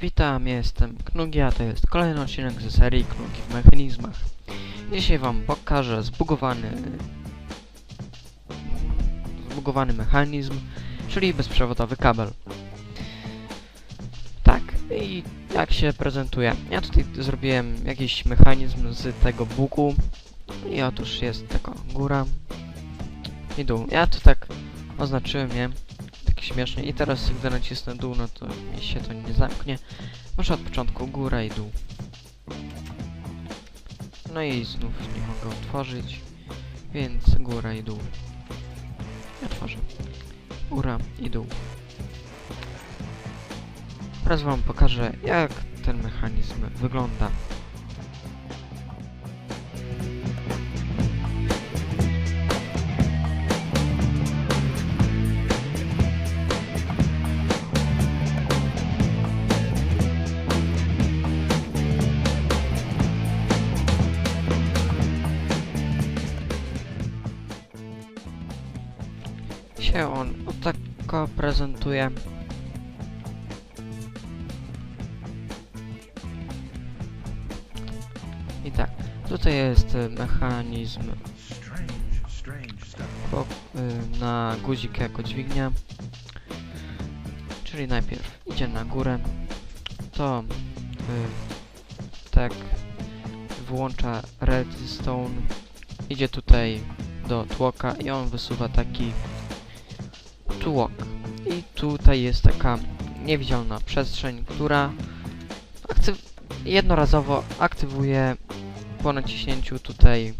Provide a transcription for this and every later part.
Witam, jestem Knugi, a to jest kolejny odcinek ze serii Knugi w mechanizmach. Dzisiaj wam pokażę zbugowany zbugowany mechanizm, czyli bezprzewodowy kabel. Tak, i jak się prezentuje. Ja tutaj zrobiłem jakiś mechanizm z tego bugu i otóż jest taka góra i dół. Ja to tak oznaczyłem, nie? Tak śmiesznie. I teraz gdy nacisnę dół, no to mi się to nie zamknie. Może od początku góra i dół. No i znów nie mogę otworzyć, więc góra i dół. Otworzę. Góra i dół. Teraz wam pokażę, jak ten mechanizm wygląda. Się on o tako prezentuje. I tak, tutaj jest y, mechanizm po, y, na guzik jako dźwignia. Czyli najpierw idzie na górę, to y, tak włącza redstone, idzie tutaj do tłoka i on wysuwa taki tłok. I tutaj jest taka niewidzialna przestrzeń, która jednorazowo aktywuje po naciśnięciu tutaj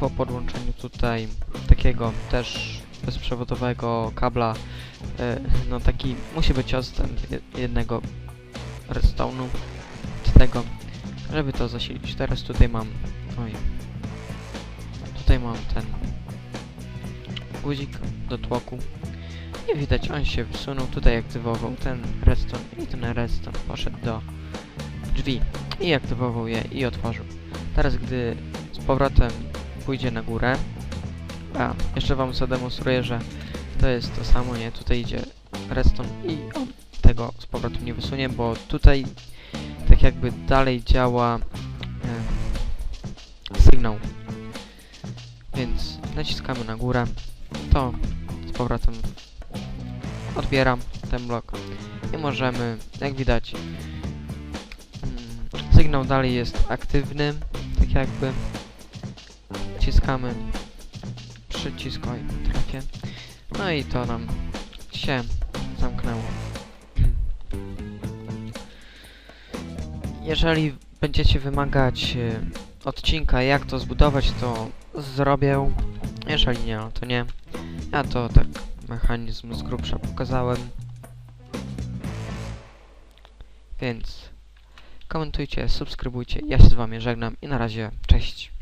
po podłączeniu tutaj takiego też bezprzewodowego kabla e, no taki musi być odstęp je- jednego redstone'u do tego żeby to zasilić teraz tutaj mam oj tutaj mam ten guzik do tłoku i widać on się wsunął tutaj aktywował ten redstone i ten redstone poszedł do drzwi i aktywował je i otworzył teraz gdy z powrotem pójdzie na górę. A, jeszcze wam zademonstruję, że to jest to samo, nie? Tutaj idzie redstone i on tego z powrotem nie wysunie, bo tutaj tak jakby dalej działa e, sygnał. Więc naciskamy na górę, to z powrotem odbieram ten blok i możemy, jak widać, mm, sygnał dalej jest aktywny, tak jakby wciskamy przycisk, oj, trafię. No i to nam się zamknęło. Jeżeli będziecie wymagać e, odcinka jak to zbudować, to zrobię. Jeżeli nie, no to nie. Ja to tak mechanizm z grubsza pokazałem. Więc komentujcie, subskrybujcie. Ja się z wami żegnam i na razie, cześć.